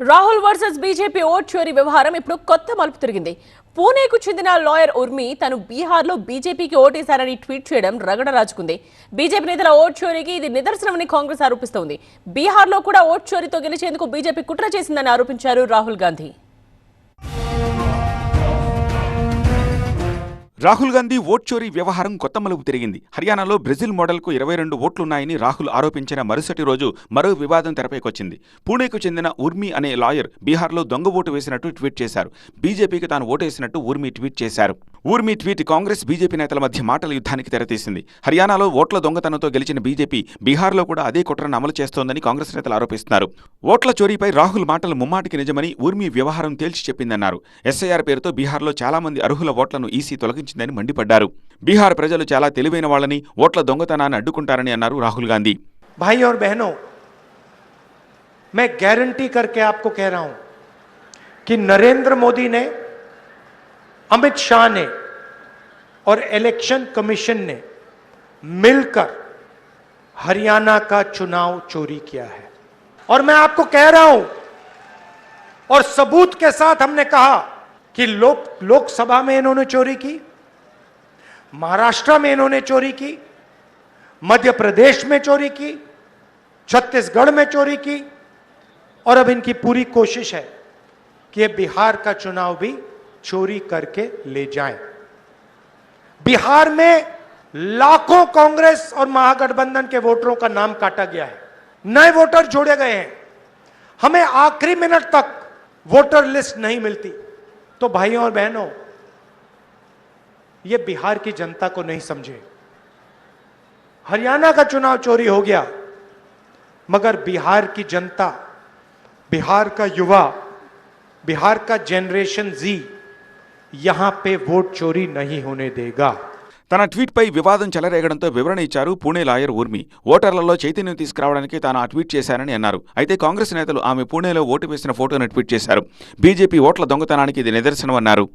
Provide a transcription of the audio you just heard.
Rahul versus BJP vote చోరీ వ్యవహారం ఇప్పుడు కొత్త మలుపు తిరిగింది. పూణేకు చెందిన లాయర్ ఉర్మి తను బీహార్లో బీజేపీకి ఓటేశారని ట్వీట్ చేయడం రగడ రాజుకుంది. బీజేపీ నేతల ఓట్ చోరీకి ఇది నిదర్శనమని కాంగ్రెస్ ఆరోపిస్తోంది. బీహార్లో కూడా ఓట్ చోరీతో గెలిచేందుకు బీజేపీ కుట్ర చేసిందని ఆరోపించారు రాహుల్ గాంధీ. రాహుల్ గాంధీ ఓట్ చోరీ వ్యవహారం కొత్త మలుపు తిరిగింది. హర్యానాలో బ్రెజిల్ మోడల్కు ఇరవై రెండు ఓట్లున్నాయని రాహుల్ ఆరోపించిన మరుసటి రోజు మరో వివాదం తెరపైకొచ్చింది. పూణేకు చెందిన ఉర్మి అనే లాయర్ బీహార్లో దొంగ ఓటు వేసినట్టు ట్వీట్ చేశారు. బీజేపీకి తాను ఓటేసినట్టు ఊర్మి ట్వీట్ చేశారు. ఊర్మి ట్వీట్ కాంగ్రెస్ బీజేపీ నేతల మధ్య మాటల యుద్ధానికి తెరతీసింది హర్యానాలో ఓట్ల దొంగతనంతో గెలిచిన బీజేపీ బీహార్లో కూడా అదే కుట్రను అమలు చేస్తోందని కాంగ్రెస్ నేతలు ఆరోపిస్తున్నారు ఓట్ల చోరీపై రాహుల్ మాటలు ముమ్మాటికి నిజమని ఊర్మి వ్యవహారం తేల్చి చెప్పిందన్నారు ఎస్ఐఆర్ పేరుతో బీహార్లో చాలా మంది అర్హుల ఓట్లను ఈసీ తొలగించిందని మండిపడ్డారు బీహార్ ప్రజలు చాలా తెలివైన వాళ్ళని ఓట్ల దొంగతనాన్ని అడ్డుకుంటారని అన్నారు రాహుల్ గాంధీ भाई और बहनों मैं गारंटी करके आपको कह रहा हूं कि नरेंद्र मोदी ने अमित शाह ने और इलेक्शन कमीशन ने मिलकर हरियाणा का चुनाव चोरी किया है। और मैं आपको कह रहा हूँ, और सबूत के साथ हमने कहा कि लोक, लोकसभा में इन्होंने चोरी की, महाराष्ट्र में इन्होंने चोरी की, मध्य प्रदेश में चोरी की, छत्तीसगढ़ में चोरी की, और अब इनकी पूरी कोशिश है कि बिहार का चुनाव भी चोरी करके ले जाएँ। बिहार में लाखों कांग्रेस और महागठबंधन के वोटरों का नाम काटा गया है। नए वोटर जोड़े गए हैं। हमें आखिरी मिनट तक वोटर लिस्ट नहीं मिलती। तो भाइयों और बहनों, ये बिहार की जनता को नहीं समझे। हरियाणा का चुनाव चोरी हो गया, मगर बिहार की जनता, बिहार का युवा, बिहार का जनरेशन जी यहां पे वोट चोरी नहीं होने देगा తన ట్వీట్పై వివాదం చెలరేగడంతో వివరణ ఇచ్చారు పూణే లాయర్ ఊర్మి ఓటర్లలో చైతన్యం తీసుకురావడానికి తాను ఆ ట్వీట్ చేశానని అన్నారు అయితే కాంగ్రెస్ నేతలు ఆమె పూణేలో ఓటు వేసిన ఫోటోను ట్వీట్ చేశారు బీజేపీ ఓట్ల దొంగతనానికి ఇది నిదర్శనమన్నారు